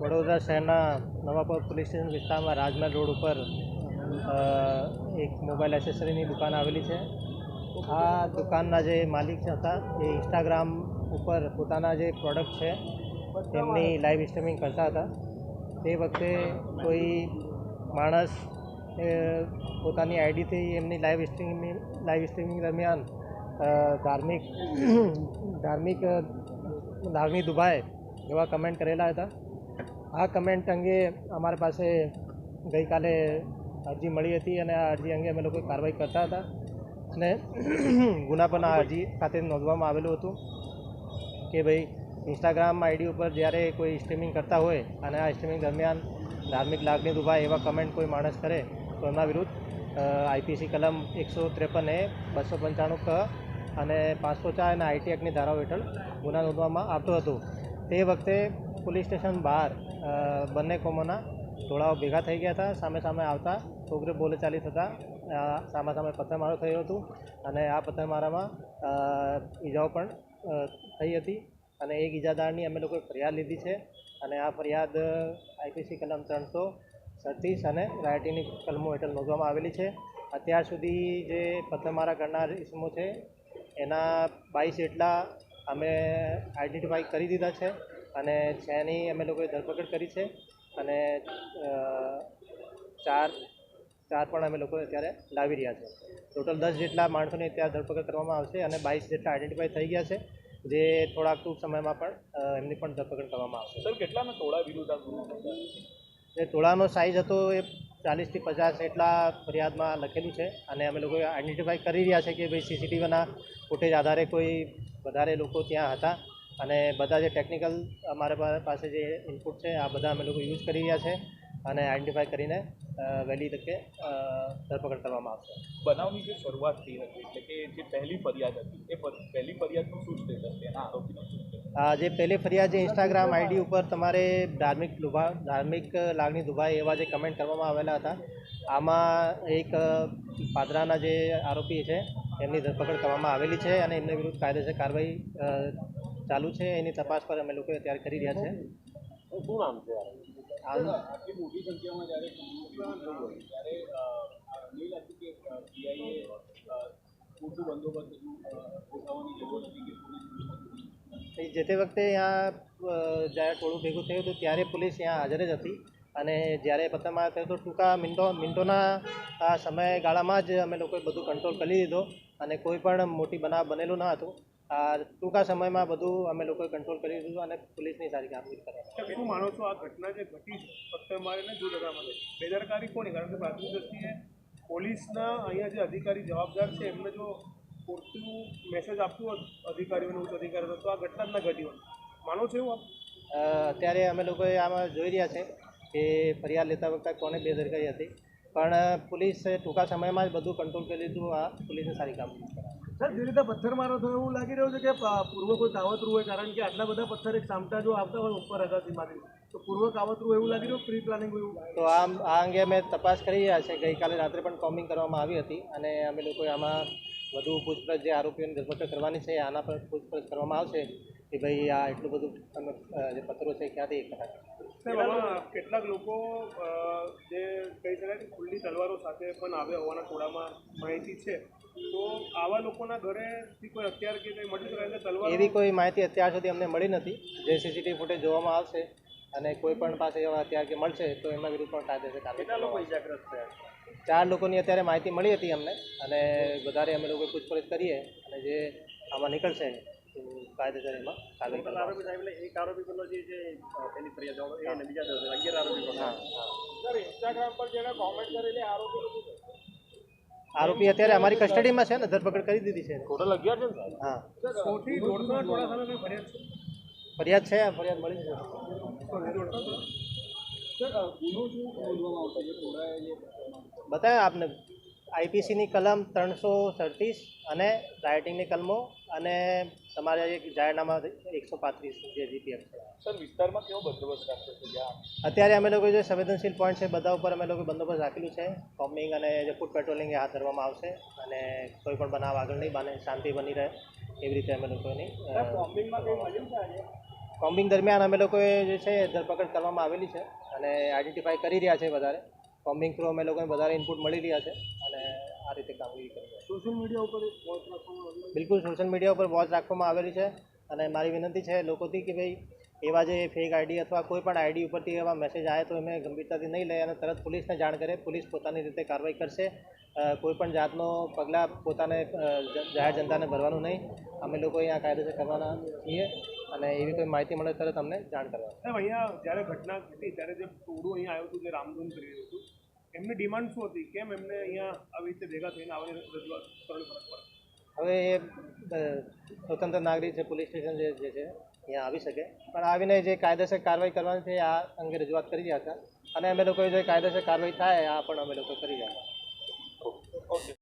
વડોદરા શહેરના Navapur police station વિસ્તારમાં રાજમહેલ road ઉપર એક મોબાઈલ એસેસરીની દુકાન આવેલી છે. આ દુકાનના જે માલિક હતા, એ ઇન્સ્ટાગ્રામ ઉપર પોતાના જે પ્રોડક્ટ છે, તેમની લાઈવ સ્ટ્રીમિંગ કરતા હતા. તે વખતે કોઈ માણસ પોતાની આઈડીથી એમની લાઈવ સ્ટ્રીમિંગ લાઈવ સ્ટ્રીમિંગ દરમિયાન ધાર્મિક ધાર્મિક લાગણી દુભાય એવા કમેન્ટ કરેલા હતા. આ કમેન્ટ અંગે અમારી પાસે ગઈકાલે અરજી મળી હતી અને આ અરજી અંગે અમે લોકો કાર્યવાહી કરતા હતા અને ગુના પણ આ અરજી ખાતે નોંધવામાં આવેલું હતું કે ભાઈ ઇન્સ્ટાગ્રામ આઈડી ઉપર જ્યારે કોઈ સ્ટ્રીમિંગ કરતા હોય અને આ સ્ટ્રીમિંગ દરમિયાન ધાર્મિક લાગણી દુભાય એવા કમેન્ટ કોઈ માણસ કરે તો એમના વિરુદ્ધ આઈપીસી કલમ એકસો ત્રેપન એ બસો પંચાણું ક અને પાંચસો ચાર અને આઈટી ધારાઓ હેઠળ ગુના નોંધવામાં આવતો હતો. તે વખતે પોલીસ સ્ટેશન બહાર બંને કોમોના ટોળાઓ ભેગા થઈ ગયા હતા. સામે સામે આવતા છોકરે બોલેચાલી થતાં સામે સામે પથ્થરમારો થયો હતું અને આ પથ્થરમારામાં ઈજાઓ પણ થઈ હતી અને એક ઈજાદારની અમે લોકોએ ફરિયાદ લીધી છે અને આ ફરિયાદ આઈપીસી કલમ ત્રણસો સત્તીસ અને રાયટીની કલમો હેઠળ નોંધવામાં આવેલી છે. અત્યાર સુધી જે પથ્થરમારા કરનાર ઇસમો છે એના બાવીસ જેટલા અમે આઈડેન્ટિફાઈ કરી દીધા છે અને છની અમે લોકોએ ધરપકડ કરી છે અને ચાર ચાર પણ અમે લોકો અત્યારે લાવી રહ્યા છે. ટોટલ દસ જેટલા માણસોની અત્યારે ધરપકડ કરવામાં આવશે અને બાવીસ જેટલા આઈડેન્ટિફાઈ થઈ ગયા છે જે થોડાક ટૂંક સમયમાં પણ એમની પણ ધરપકડ કરવામાં આવશે. સર કેટલાના ટોળા વિરુદ્ધ ટોળાનો સાઇઝ હતો એ ચાલીસથી પચાસ એટલા ફરિયાદમાં લખેલું છે અને અમે લોકો આઈડેન્ટિફાઈ કરી રહ્યા છે કે ભાઈ સીસીટીવીના ફૂટેજ આધારે કોઈ વધારે લોકો ત્યાં હતા અને બધા જે ટેકનિકલ અમારા પાસે જે ઇનપુટ છે, આ બધા અમે લોકો યુઝ કરી રહ્યા છે. અને આઈડેન્ટિફાય કરીને વહેલી તકે ધરપકડ કરવામાં આવશે. બનાવની જે શરૂઆત થઈ હતી એટલે કે જે પહેલી ફરિયાદ હતી એ પહેલી ફરિયાદનું શું સ્ટેટસ છે? એના આરોપીનું આ જે પહેલી ફરિયાદ જે ઇન્સ્ટાગ્રામ આઈડી ઉપર તમારે ધાર્મિક લુભા ધાર્મિક લાગણી દુભાય એવા જે કમેન્ટ કરવામાં આવેલા હતા આમાં એક પાદરાના જે આરોપી છે એમની ધરપકડ કરવામાં આવેલી છે અને એમને વિરુદ્ધ કાયદેસર કાર્યવાહી ચાલુ છે. એની તપાસ પર અમે લોકો અત્યારે કરી રહ્યા છે. શું નામ છે? મોટી સંખ્યામાં જ્યારે ગુનો થયો હોય ત્યારે નહીં લાગતું કે પીઆઈએ પૂરતું બંદોબસ્ત ગોઠવવાની જરૂર હતી કે જે તે વખતે અહીંયા જ્યારે ટોળું ભેગું થયું હતું ત્યારે પોલીસ ત્યાં હાજર જ હતી. અને જ્યારે પતંગ થયો તો ટૂંકા મિનિટો મિનિટોના સમયગાળામાં જ અમે લોકોએ બધું કંટ્રોલ કરી દીધો. અને કોઈ પણ મોટી બનાવ બનેલું ન હતું. આ ટૂંકા સમયમાં બધું અમે લોકોએ કંટ્રોલ કરી દીધું અને પોલીસની સારી કામગીરી કરવામાં શું માનો છો આ ઘટના જે ઘટી ફક્ત પથ્થર મારીને જો જગા મળે બેદરકારી કોની? કારણ કે પ્રાથમિક દ્રષ્ટિએ પોલીસના અહીંયા જે અધિકારી જવાબદાર છે એમને જો પૂરતું મેસેજ આપ્યું હોત અધિકારીઓને ઉચ્ચ અધિકારીઓને તો આ ઘટના જ ના ઘટી હોત. માનો છો એવું આપ? અત્યારે અમે લોકોએ આમાં જોઈ રહ્યા છે કે ફરિયાદ લેતા વખતે કોને બેદરકારી હતી. પણ પોલીસે ટૂંકા સમયમાં જ બધું કંટ્રોલ કરી લીધું આ પોલીસને સારી કામગીરી સર જે રીતે પથ્થરમારો થયો, એવું લાગી રહ્યું છે પૂર્વ કોઈ કાવતરું હોય, કારણ કે આટલા બધા પથ્થર એક જો આવતા હોય ઉપર અગાસીમાંથી. તો પૂર્વ કાવતરું એવું લાગી રહ્યું, પ્રી પ્લાનિંગ એવું? આમ, આ અંગે અમે તપાસ કરી રહ્યા છે ગઈકાલે રાત્રે પણ કોમિંગ કરવામાં આવી હતી અને અમે લોકોએ આમાં વધુ પૂછપરછ જે આરોપીઓની ધરપકડ કરવાની છે આના પર પૂછપરછ કરવામાં આવશે કે ભાઈ આ એટલું બધું તમે જે પત્રો છે ક્યાંથી એકઠા કેટલાક લોકો જે કહી શકાય કે ખુલ્લી તલવારો સાથે પણ આવ્યા હોવાના ટોળામાં માહિતી છે. તો આવા લોકોના ઘરેથી કોઈ અત્યાર કે કંઈ મળી શકાય તલવાર? એવી કોઈ માહિતી અત્યાર સુધી અમને મળી નથી. જે સીસીટીવી ફૂટેજ જોવામાં આવશે અને કોઈ પણ પાસે એવા હથિયાર કે મળશે તો એમના વિરુદ્ધ પણ કાયદેસર કાર્યવાહી લોકો ઇજાગ્રસ્ત થયા ચાર લોકોની અત્યારે માહિતી મળી હતી અમને અને વધારે અમે લોકો પૂછપરછ કરીએ અને જે આમાં નીકળશે કાયદેસર એમાં કાર્યવાહી એક આરોપી પેલો જે છે પેલી ફરિયાદ બીજા દસ અગિયાર આરોપી હા હા. સર ઇન્સ્ટાગ્રામ પર જેને કોમેન્ટ કરેલી આરોપી આરોપી અત્યારે અમારી કસ્ટડીમાં છે ને ધરપકડ કરી દીધી છે. ટોટલ અગિયાર છે? હા. ફરિયાદ છે? ફરિયાદ મળી જશે બતાવ્યા આપને. આઈપીસીની કલમ ત્રણસો સડત્રીસ અને રાઇટિંગની કલમો અને તમારે એક જાહેરનામા એકસો પાંત્રીસ જે જીપીએફ છે. સર વિસ્તારમાં કેવો બંદોબસ્ત રાખ્યો છે? અત્યારે અમે લોકો જે સંવેદનશીલ પોઈન્ટ છે બધા ઉપર અમે લોકો બંદોબસ્ત રાખેલું છે. કોમ્બિંગ અને જે ફૂડ પેટ્રોલિંગ હાથ ધરવામાં આવશે અને કોઈ પણ બનાવ આગળ નહીં બને શાંતિ બની રહે એવી રીતે અમે લોકોની અ, કોમ્બિંગ દરમિયાન અમે લોકોએ જે છે ધરપકડ કરવામાં આવેલી છે અને આઈડેન્ટિફાઈ કરી રહ્યા છે વધારે. કોમ્બિંગ થ્રુ અમે લોકોને વધારે ઇનપુટ મળી રહ્યા છે અને આ રીતે કામગીરી કરી સોશિયલ મીડિયા ઉપર વોચ રાખવામાં બિલકુલ સોશિયલ મીડિયા ઉપર વોચ રાખવામાં આવેલી છે અને મારી વિનંતી છે લોકોથી કે ભાઈ એવા જે ફેક આઈડી અથવા કોઈ પણ આઈડી ઉપરથી એવા મેસેજ આવે તો એમને ગંભીરતાથી નહીં લે અને તરત પોલીસને જાણ કરે. પોલીસ પોતાની રીતે કાર્યવાહી કરશે. કોઈ પણ જાતનો પગલાં પોતાને જાહેર જનતાને ભરવાનું નહીં. અમે લોકો અહીંયા કાયદેસર કરવાના છીએ. અને એવી કોઈ માહિતી મળે ત્યારે તમને જાણ કરવા સાહેબ અહીંયા જ્યારે ઘટના ઘટી ત્યારે જે ટોળું અહીંયા આવ્યું હતું જે રામધૂન કરી રહ્યું હતું એમની ડિમાન્ડ શું હતી? કેમ એમને અહીંયા આવી રીતે ભેગા થઈને આવી રજૂઆત કરવી હવે એ સ્વતંત્ર નાગરિક છે પોલીસ સ્ટેશન જે છે અહીંયા આવી શકે. પણ આવીને જે કાયદેસર કાર્યવાહી કરવાની છે આ અંગે રજૂઆત કરી રહ્યા હતા અને અમે લોકોએ જે કાયદેસર કાર્યવાહી થાય આ પણ અમે લોકો કરી રહ્યા હતા